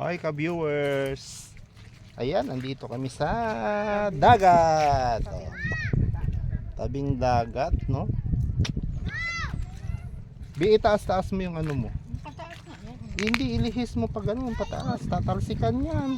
Hi ka-viewers! Ayan, nandito kami sa dagat. Oh. Tabing dagat, no? Bi, itaas-taas mo yung ano mo. Hindi, ilihis mo pa ganun, pataas. Tatalsikan yan.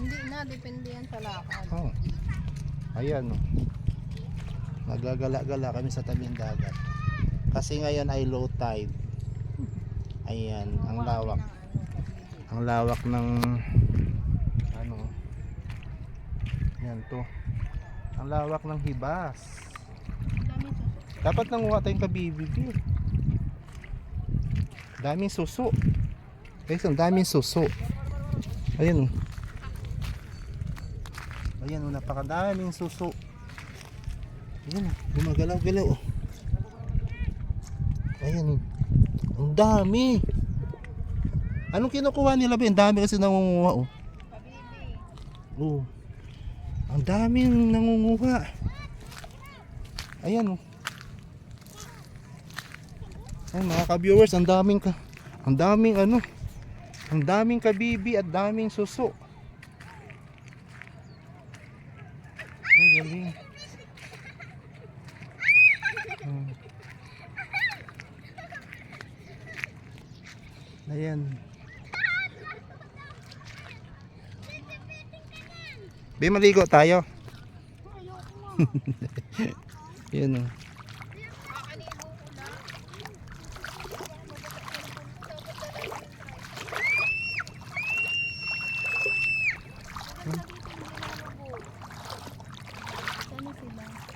Hindi na, depende yan sa lakad. Oh. Ayan, oh. Nagagala-gala kami sa tabing dagat. Kasi ngayon ay low tide. Ayan, ang lawak. Ang lawak ng ano yan to. Ang lawak ng hibas. Dapat nanguha tayong kabibibi. Daming suso. Guys, ang daming suso. Ayan oh. Ayan oh, napakadaming suso. Ayan oh, gumagalaw-galaw oh. Ayan oh. Ang dami. Anong kinukuha nila ba? Ang dami kasi nangunguha oh. Oo. Ang daming nangunguha. Ayan oh. Ay mga ka-viewers, ang daming ka ang daming ano, ang daming kabibi at daming suso. Ang galing. Hmm. Ayan. Be, maligo tayo. Yan o.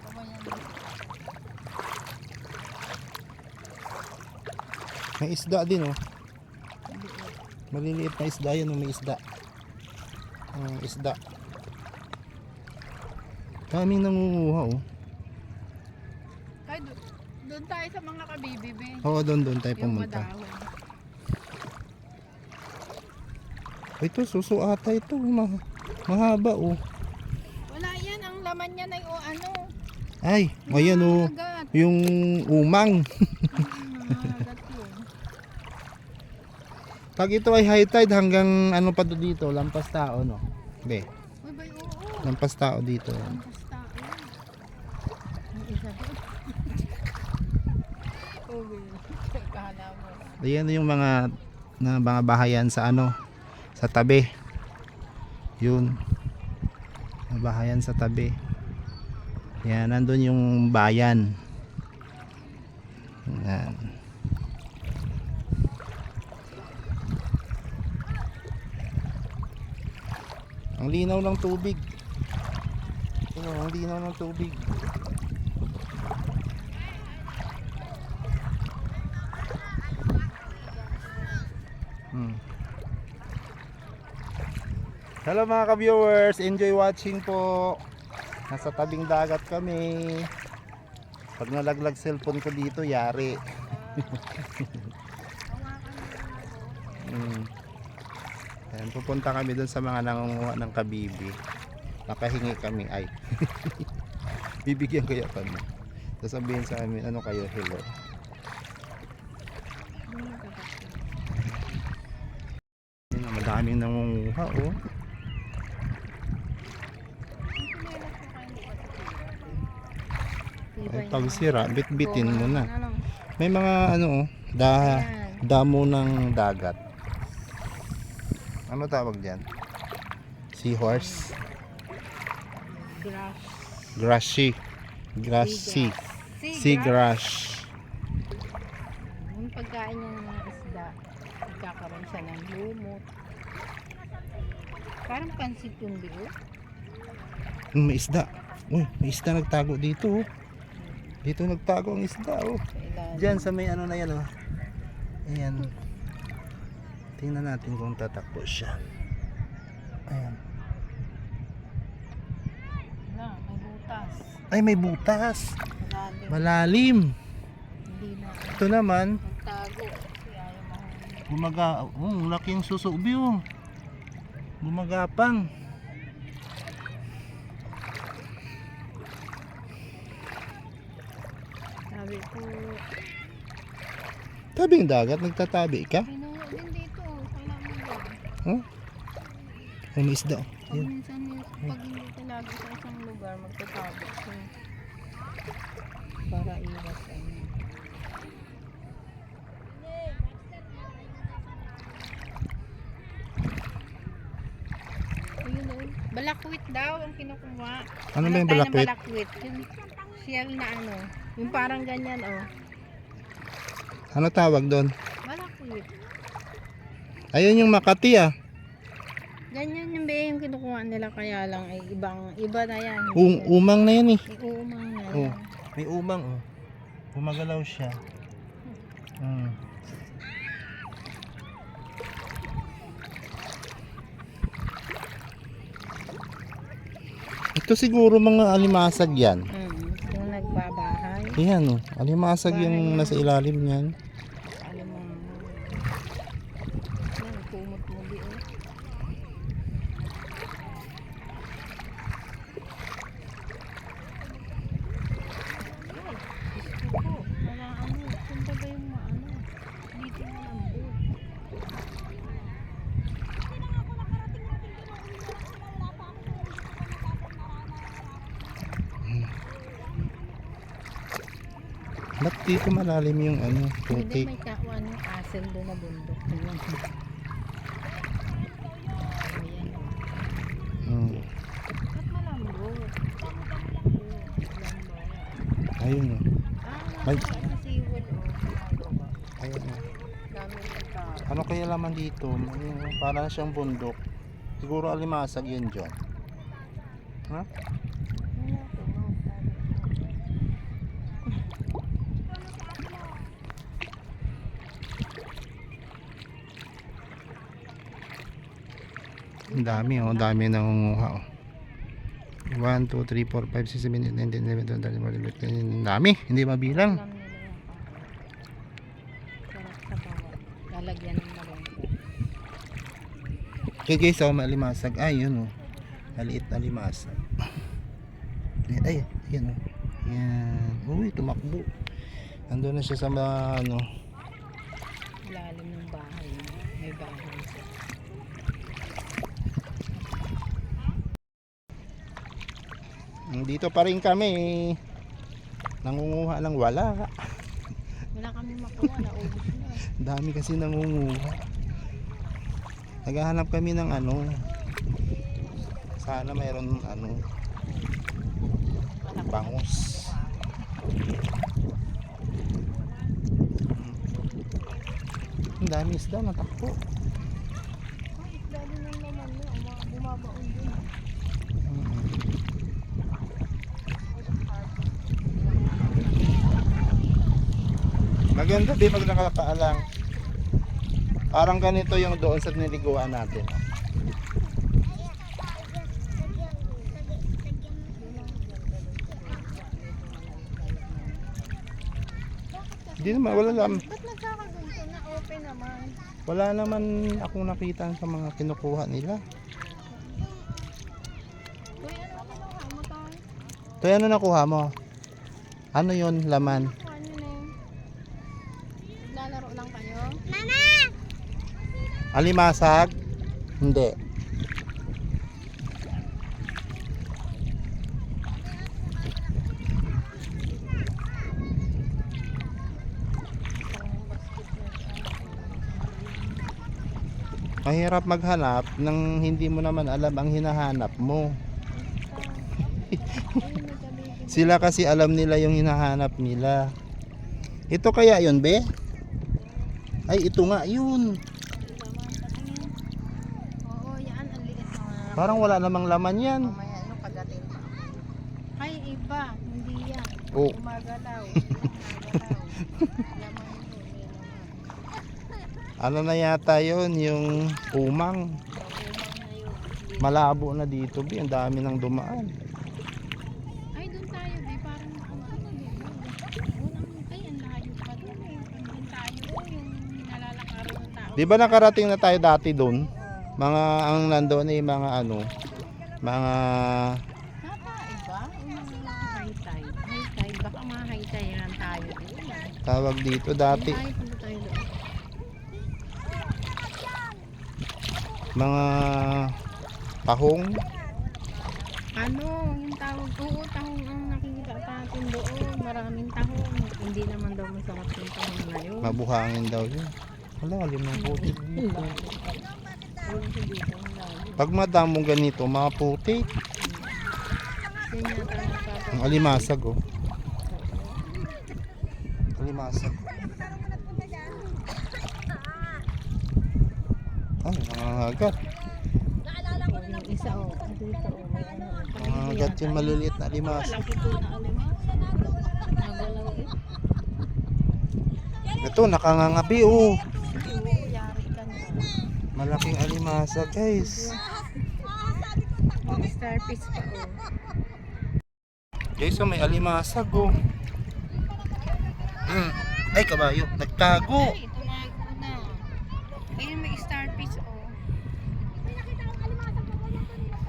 Kabayan. May isda din oh. Maliliit na isda yan oh, may isda. Ang isda. Daming nangunguha oh. Ay, do- doon tayo sa mga kabibibe. Oo, doon doon tayo Yung pumunta. madahon. Ito, suso ata ito. Ma- mahaba oh. Wala yan, ang laman niya ay o ano. Ay, ayan oh. Agat. Yung umang. Agat yun. Pag ito ay high tide hanggang ano pa to dito, lampas tao no. Be. Lampas tao dito. Mo. Ayan yung mga na mga bahayan sa ano sa tabi. Yun. Mga bahayan sa tabi. Yan, nandun yung bayan. Yan. Ang linaw ng tubig. Tingnan, ang linaw ng tubig. Hmm. Hello mga ka-viewers, enjoy watching po. Nasa tabing dagat kami. Pag nalaglag cellphone ko dito, yari. Hmm. Ayan, pupunta kami dun sa mga nangunguha ng kabibi. Nakahingi kami, ay. Bibigyan kaya kami. Sasabihin sa amin, ano kayo, hello. Ayun, madaming nangunguha, oh. Ay, pag sira, bit-bitin mo na. May mga ano, oh, da, damo ng dagat. Ano tawag diyan? Seahorse? Grass. Grassy. Grassy. Seagrass. Yung pagkain niya ng mga isda, nagkakaroon siya ng lumot. Parang pansit yung bigo. Hmm, May isda. Uy, may isda nagtago dito, oh. Dito nagtago ang isda, oh. Diyan sa may ano na yan, oh. Ayan. Tingnan natin kung tatakbo siya. Ayan. Wala, may butas. Ay, may butas. Malalim. Malalim. Na. Ito naman, mahuli. Gumaga, oh, laking susubi oh. Gumagapang. Sabi ko, Tabing dagat, nagtatabi ka? pinuho din dito. Kala mo ba? Huh? Oh, isda. oh. Pag Ayun. minsan, yung- pag hindi ka lagi sa isang lugar, magtatago siya. Para iwas ano. Ayun oh. Balakwit daw ang kinukuha. Ano ba yung tayo ng balakwit? balakwit? Yung shell na ano. Yung parang ganyan oh. Ano tawag doon? Balakwit. Ayun yung Makati ah. Ganyan yung be yung kinukuha nila kaya lang ay ibang iba na yan. Um, umang na yan eh. May uumang na Oh. yan. May umang oh. Gumagalaw siya. Hmm. Ito siguro mga alimasag yan. Mm, yung nagbabahay. Ayan oh. Alimasag Bahay yung yan. nasa ilalim niyan. Alam mo. Yan, kumot mo di oh. Ay, gusto ko. Para ano, saan ba ba yung maano? Dito na lang doon. Ba't dito malalim yung ano, Hindi putik? may kawan yung asel doon na bundok. Hmm. Ayun oh. Ay. seawood oh. Ginagawa. Ayun oh. Ng tao. Ano kaya laman dito? Oh, Parang siyang bundok. Siguro alimasag yun dyan. Ha? Wala ko, no, sabi ko. Ang dami oh, dami nangunguha oh. 1, 2, 3, 4, 5, 6, 7, 8, 9, 10, 11, 12, 13, 14, 15, 16, 17, 18, 19, 20. Ang dami, hindi mabilang. Alam nila yung parang. Sarap sa bawat. Lalagyan ng malungkot. Okay guys, oh, malimasag. Ay, yun oh. Maliit na limasag. Ay, ay, yan oh. Yan. Uy, tumakbo. Nandun na siya sa mga, ano, Lalim ng bahay. May bahay. Dito pa rin kami. Nangunguha ng wala. Wala kami makuha. Naubos na. Ang dami kasi nangunguha. Naghahanap kami ng ano. Sana mayroon ano, bangus. Ang dami isda natakbo. Ay, lalo nang naman mo. Uma- Bumabaon dun. Maganda din pag nakakaalang. Parang ganito yung doon sa niliguan natin. Hindi naman, wala naman, Ba't nagkakaganto na open naman? wala naman akong nakita sa mga kinukuha nila. Uy, ano ang kinuha mo tayo? Ano nakuha mo? Ano yon laman? Nakuha nyo na yun. Naglalaro kayo? Alimasag? Hindi. Mahirap maghanap nang hindi mo naman alam ang hinahanap mo. Sila kasi alam nila yung hinahanap nila. Ito kaya yun, be? Ay, ito nga yun. Oo, yan. Ang liit mga... Parang wala namang laman yan. Mamaya, ano, kagatin pa. Ay, iba. Hindi yan. Oh, Gumagalaw. Gumagalaw. Laman yun. May laman. ano na yata yun, yung umang. Na yun. Malabo na dito, be. Ang dami nang dumaan. Ay, doon tayo, di. Parang ano, di. Unang, ay, ang layo pa doon eh. Doon tayo, oh, yung nalalakaran ng tao. Di ba nakarating na tayo dati doon? Oo. Mga, ang nandoon ay mga ano, mga, tawag dito dati, mga tahong. Ano, yung tawag ko, tahong ang nakikita natin doon. Maraming tahong. Hindi naman daw masarap yung tahong na yun. Mabuhangin daw yun. Wala, alim ng putik dito. Pag madamong ganito, mga putik. Ang alimasag oh. Alimasag. Ay, nangangagat. Isa oh, dito oh. Nangangagat yung maliliit na alimasag. Ito, nakangangabi oh. Malaking alimasag guys. Mga starfish pa oh. Guys, oh, may alimasag oh. Mm. Ay, kabayo. Nagtago. Ay, tumago na. Ayun, may starfish oh.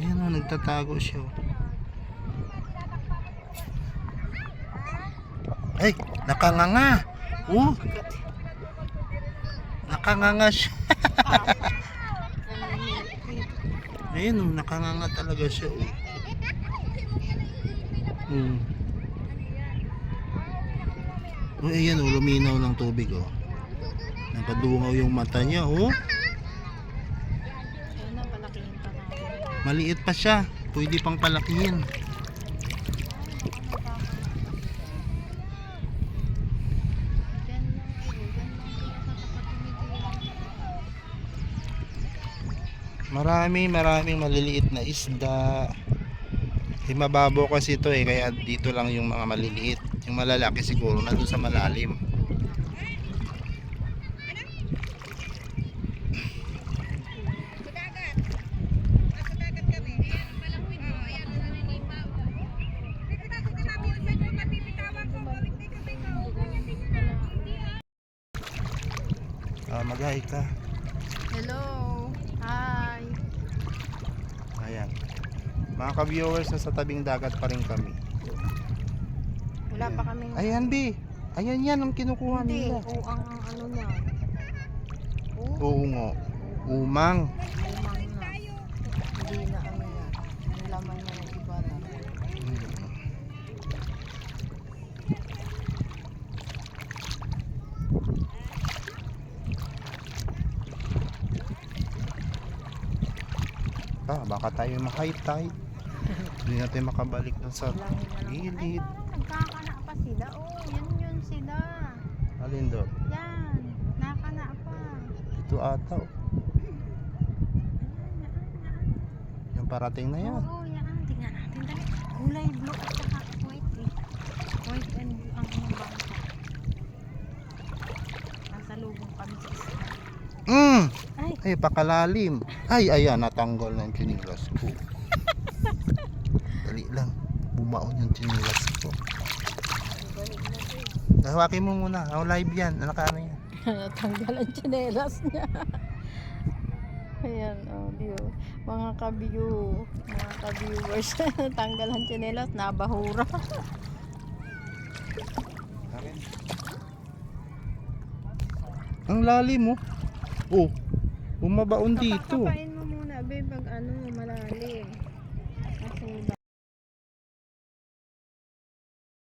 Ayan oh, nagtatago siya. oh. Ay, nakanganga. Oh. Nakanganga siya. Ayun oh, nakanganga talaga siya. Oh. Hmm. Oh, ayan oh, luminaw ng tubig oh. Nakadungaw yung mata niya oh. Maliit pa siya. Pwede pang palakihin. Diyan lang ay, diyan lang sila sa tapat tumitira. Marami, maraming maliliit na isda. Eh, mababaw kasi ito eh, kaya dito lang yung mga maliliit. Yung malalaki siguro nandun sa malalim. Ah, mag-hi ka. Hello. Hi. Ayan. Mga ka-viewers, nasa tabing dagat pa rin kami. Wala pa kaming... Ayan, B. Ayan yan ang kinukuha Hindi, nila. o ang ang ano niya. Oo nga. Umang. umang na. Hindi na ano yan. Ang laman niya ng iba na. Ah, baka tayo ma-high tide. Hindi natin makabalik dun sa gilid. parang nagkakana pa sila. Oh, yan yun sila. Alin doon? Yan. Nakana pa. Ito ata. oh. Yung parating na yan. Oo, yan. Tingnan natin. Dali. Kulay blue at saka white eh. White and blue ang mga bangka. Nasa lubong kami sa isla. Ay, Ay, pakalalim. Ay, ayan, natanggal na yung chinilas ko. Dali lang. Bumaon yung chinilas ko. eh. Hawakin mo muna. Ako live yan. Nakaano yan. Natanggal ang tsinelas niya. Ayan, oh, view. Mga ka-view, mga ka-viewers, tanggal ang tsinelas, nabahura. Ang lalim mo. Oh. Bumabaon dito. Papakain mo muna, babe, pag ano, malalim.